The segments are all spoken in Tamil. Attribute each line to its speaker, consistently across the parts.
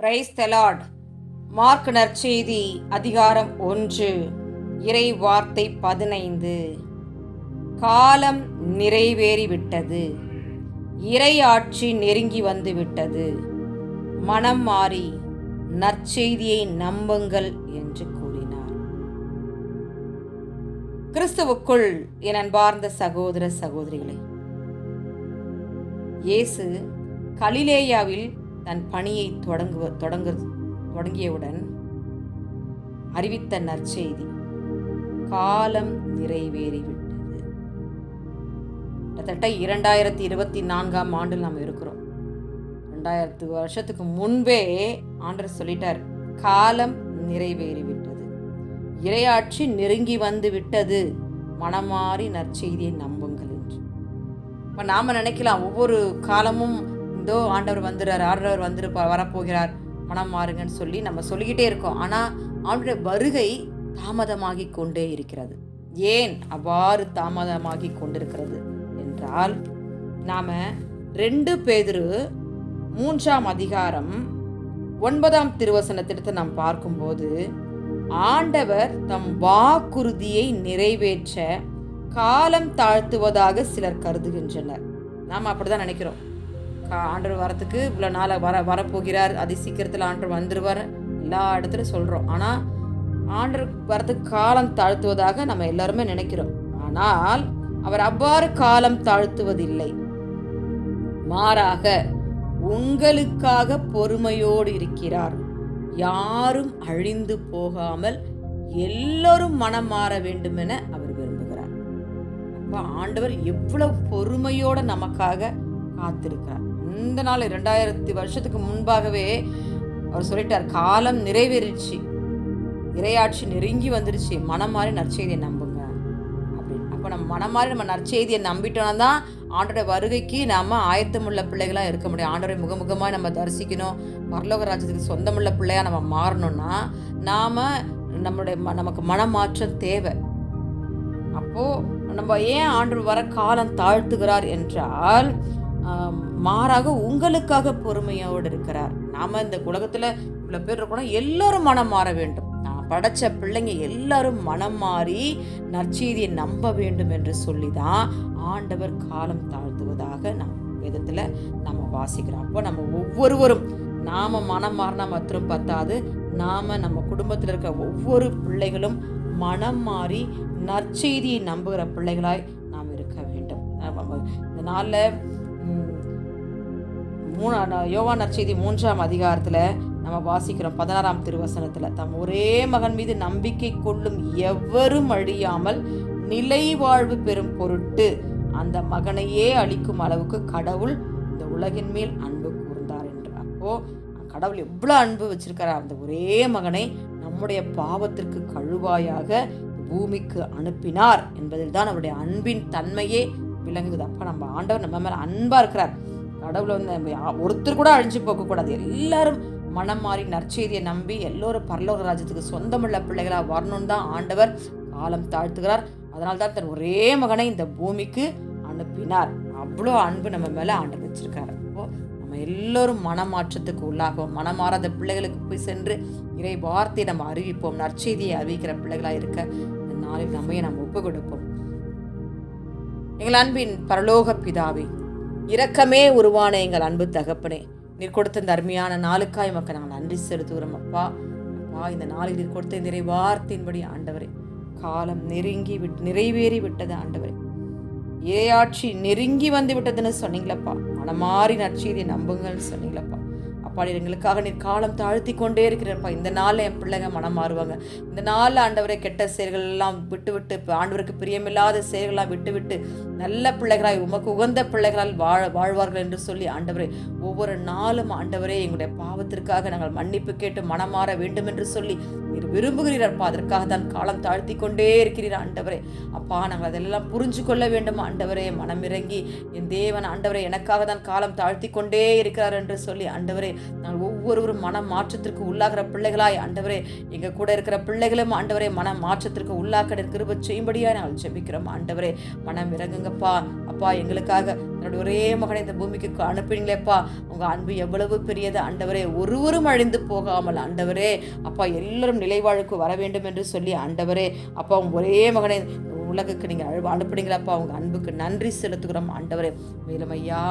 Speaker 1: பிரைஸ் தெலாட் மார்க் நற்செய்தி அதிகாரம் ஒன்று இறை வார்த்தை பதினைந்து. காலம் நிறைவேறிவிட்டது. இறை ஆட்சி நெருங்கி வந்துவிட்டது. மனம் மாறி நற்செய்தியை நம்புங்கள் என்று கூறினார். கிறிஸ்துவுக்குள் என் அன்பார்ந்த சகோதர சகோதரிகளே இயேசு கலிலேயாவில் தன் பணியை தொடங்குவ தொடங்கு தொடங்கியவுடன் அறிவித்த நற்செய்தி காலம் நிறைவேறிவிட்டது. கிட்டத்தட்ட இரண்டாயிரத்தி இருபத்தி நான்காம் ஆண்டில் நாம் இருக்கிறோம். ரெண்டாயிரத்து வருஷத்துக்கு முன்பே ஆண்டர் சொல்லிட்டார் காலம் நிறைவேறிவிட்டது. இரையாட்சி நெருங்கி வந்து விட்டது. மனமாறி நற்செய்தியை நம்புங்கள் என்று. இப்போ நாம் நினைக்கலாம் ஒவ்வொரு காலமும் இதோ ஆண்டவர் வந்துடுறார் ஆண்டவர் வந்துரு வரப்போகிறார். மனம் மாறுங்கன்னு சொல்லி நம்ம சொல்லிக்கிட்டே இருக்கோம். ஆனால் அவனுடைய வருகை தாமதமாகி கொண்டே இருக்கிறது. ஏன் அவ்வாறு தாமதமாகி கொண்டிருக்கிறது என்றால் நாம் ரெண்டு பேதிரு மூன்றாம் அதிகாரம் ஒன்பதாம் திருவசனத்திடத்தை நாம் பார்க்கும்போது ஆண்டவர் தம் வாக்குறுதியை நிறைவேற்ற காலம் தாழ்த்துவதாக சிலர் கருதுகின்றனர். நாம் அப்படிதான் நினைக்கிறோம். ஆண்டவர் வரத்துக்கு இவ்வளோ நாளை வர வரப்போகிறார். அதி சீக்கிரத்தில் ஆண்டவர் வந்துடுவார் எல்லா இடத்துலையும் சொல்கிறோம் ஆனால் ஆண்டவர் வரத்துக்கு காலம் தாழ்த்துவதாக நம்ம எல்லாருமே நினைக்கிறோம். ஆனால் அவர் அவ்வாறு காலம் தாழ்த்துவதில்லை. மாறாக உங்களுக்காக பொறுமையோடு இருக்கிறார். யாரும் அழிந்து போகாமல் எல்லோரும் மனம் மாற வேண்டும் என அவர் விரும்புகிறார். அப்போ ஆண்டவர் எவ்வளவு பொறுமையோடு நமக்காக காத்திருக்கிறார். இந்த நாள் ரெண்டாயிரத்தி வருஷத்துக்கு முன்பாகவே அவர் சொல்லிட்டார் காலம் நிறைவேறிடுச்சு. இரையாட்சி நெருங்கி வந்துருச்சு மனம் மாறி நற்செய்தியை நம்புங்க. அப்படின்னு. அப்போ நம்ம மனம் மாறி நம்ம நற்செய்தியை நம்பிட்டோம்னா தான் ஆண்டோட வருகைக்கு நாம் ஆயத்தமுள்ள பிள்ளைகளாக இருக்க முடியும். ஆண்டோரை முகமுகமாக நம்ம தரிசிக்கணும். பரலோக ராஜ்யத்துக்கு சொந்தமுள்ள பிள்ளையாக நம்ம மாறணும்னா நாம் நம்மளுடைய ம- நமக்கு மனமாற்றம் தேவை. அப்போது நம்ம ஏன் ஆண்டு வர காலம் தாழ்த்துகிறார் என்றால் மாறாக உங்களுக்காக பொறுமையோடு இருக்கிறார். நாம இந்த உலகத்துல இவ்வளவு பேர் இருக்கணும் எல்லாரும் மனம் மாற வேண்டும். நான் படைச்ச பிள்ளைங்க எல்லாரும் மனம் மாறி நற்செய்தியை நம்ப வேண்டும் என்று சொல்லி தான் ஆண்டவர் காலம் தாழ்த்துவதாக நாம் வேதத்துல நம்ம வாசிக்கிறோம். அப்போ நம்ம ஒவ்வொருவரும் நாம மனம் மாறினா மாத்திரம் பத்தாது. நாம நம்ம குடும்பத்தில் இருக்க ஒவ்வொரு பிள்ளைகளும் மனம் மாறி நற்செய்தியை நம்புகிற பிள்ளைகளாய் நாம் இருக்க வேண்டும். நம்ம இந்த நாளில் மூணு ந- நற்செய்தி மூன்றாம் அதிகாரத்தில் நம்ம வாசிக்கிறோம் பதினாறாம் திருவசனத்தில். தம் ஒரே மகன் மீது நம்பிக்கை கொள்ளும் எவரும் அழியாமல் நிலை வாழ்வு பெறும் பொருட்டு அந்த மகனையே அளிக்கும் அளவுக்கு கடவுள் இந்த உலகின் மேல் அன்பு கூர்ந்தார் என்று அப்போ கடவுள் எவ்வளோ அன்பு வச்சிருக்கிறார் அந்த ஒரே மகனை நம்முடைய பாவத்திற்கு கழுவாயாக பூமிக்கு அனுப்பினார் என்பதில் தான் அவருடைய அன்பின் தன்மையே விளங்குது. அப்போ நம்ம ஆண்டவர் நம்ம மேலே அன்பாக இருக்கிறார். கடவுளை வந்து நம்ம யா- ஒருத்தர் கூட அழிஞ்சு போகக்கூடாது. எல்லாரும் மனம் மாறி நற்செய்தியை நம்பி எல்லோரும் பரலோக ராஜ்யத்துக்கு சொந்தமுள்ள பிள்ளைகளாக வரணும்னு தான் ஆண்டவர் காலம் தாழ்த்துகிறார். அதனால தான் தன் ஒரே மகனை இந்த பூமிக்கு அனுப்பினார். அவ்வளோ அன்பு நம்ம மேலே ஆண்டு வச்சிருக்காரு. அப்போது நம்ம எல்லோரும் மனமாற்றத்துக்கு உள்ளாகும் மனமாறாத பிள்ளைகளுக்கு போய் சென்று இறை வார்த்தையை நம்ம அறிவிப்போம். நற்செய்தியை அறிவிக்கிற பிள்ளைகளாக இருக்க இந்த நாளில் நம்மையை நம்ம ஒப்பு கொடுப்போம் எங்கள் அன்பின் பரலோக பிதாவே இரக்கமே உருவான எங்கள் அன்பு தகப்பனே. நீர் கொடுத்த இந்த அருமையான நாளுக்காய் மக்கள் நாங்கள் நன்றி செலுத்துகிறோம் அப்பா. அப்பா இந்த நாளில் நீர் கொடுத்த இந்த வார்த்தையின்படி ஆண்டவரே. காலம் நெருங்கி விட் நிறைவேறி விட்டது ஆண்டவரே. இரையாட்சி நெருங்கி வந்து விட்டதுன்னு சொன்னீங்களப்பா. மனமாறி நற்செய்தியை நம்புங்கள்னு சொன்னீங்களப்பா. அப்பா எங்களுக்காக நீர் காலம் தாழ்த்தி கொண்டே இருக்கிறப்பா இந்த நாளில் என் பிள்ளைங்க மனம் மாறுவாங்க. இந்த நாளில் ஆண்டவரை கெட்ட செயல்கள் எல்லாம் விட்டு விட்டு ஆண்டவருக்கு பிரியமில்லாத செயல்கள்லாம் விட்டு விட்டு நல்ல பிள்ளைகளாய் உமக்கு உகந்த பிள்ளைகளால் வாழ வாழ்வார்கள் என்று சொல்லி ஆண்டவரே ஒவ்வொரு நாளும் ஆண்டவரே எங்களுடைய பாவத்திற்காக நாங்கள் மன்னிப்பு கேட்டு மனம் மாற வேண்டும் என்று சொல்லி நீர் விரும்புகிறீரப்பா. அதற்காக தான் காலம் தாழ்த்தி கொண்டே இருக்கிறீர் ஆண்டவரே. அப்பா நாங்கள் அதெல்லாம் புரிஞ்சு கொள்ள வேண்டும் ஆண்டவரே. மனமிறங்கி என் தேவன் ஆண்டவரே எனக்காக தான் காலம் தாழ்த்தி கொண்டே இருக்கிறார் என்று சொல்லி ஆண்டவரே நாங்கள் ஒவ்வொருவரும் மன மாற்றத்திற்கு உள்ளாகிற பிள்ளைகளாய் ஆண்டவரே எங்க கூட இருக்கிற பிள்ளைகளும் ஆண்டவரே மன மாற்றத்திற்கு உள்ளாக்க கிருப செய்யும்படியாக நாங்கள் ஜெபிக்கிறோம். ஆண்டவரே மனம் இறங்குங்கப்பா. அப்பா எங்களுக்காக என்னோட ஒரே மகனை இந்த பூமிக்கு அனுப்புறீங்களேப்பா உங்கள் அன்பு எவ்வளவு பெரியது. ஆண்டவரே ஒருவரும் அழிந்து போகாமல் ஆண்டவரே அப்பா எல்லாரும் நிலைவாழ்வுக்கு வர வேண்டும் என்று சொல்லி ஆண்டவரே அப்பா ஒரே மகனை உலகுக்கு நீங்கள் அழு அனுப்புனீங்களப்பா அவங்க அன்புக்கு நன்றி செலுத்துகிறோம். ஆண்டவரே மேலும் ஐயா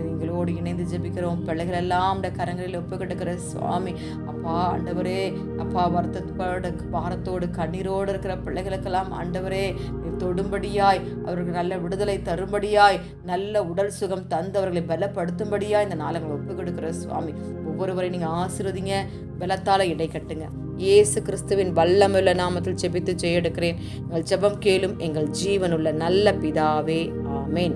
Speaker 1: எங்களோடு இணைந்து ஜெபிக்கிறோம். பிள்ளைகள் எல்லாம் இந்த கரங்களில் ஒப்புக்கிட்டுக்கிற சுவாமி. அப்பா ஆண்டவரே அப்பா வருத்தத்தோடு பாரத்தோடு கண்ணீரோடு இருக்கிற பிள்ளைகளுக்கெல்லாம் ஆண்டவரே தொடும்படியாய் அவர்களுக்கு நல்ல விடுதலை தரும்படியாய் நல்ல உடல் சுகம் தந்து அவர்களை பலப்படுத்தும்படியாய் இந்த நாளங்களை ஒப்புக்கொடுக்கிற சுவாமி. ஒவ்வொருவரையும் நீங்கள் ஆசீர்வதிங்க பலத்தால இடை கட்டுங்க. இயேசு கிறிஸ்துவின் வல்லமுள்ள நாமத்தில் ஜெபித்து செய்யெடுக்கிறேன் எங்கள் ஜெபம் கேளும் எங்கள் ஜீவனுள்ள நல்ல பிதாவே. ஆமேன்.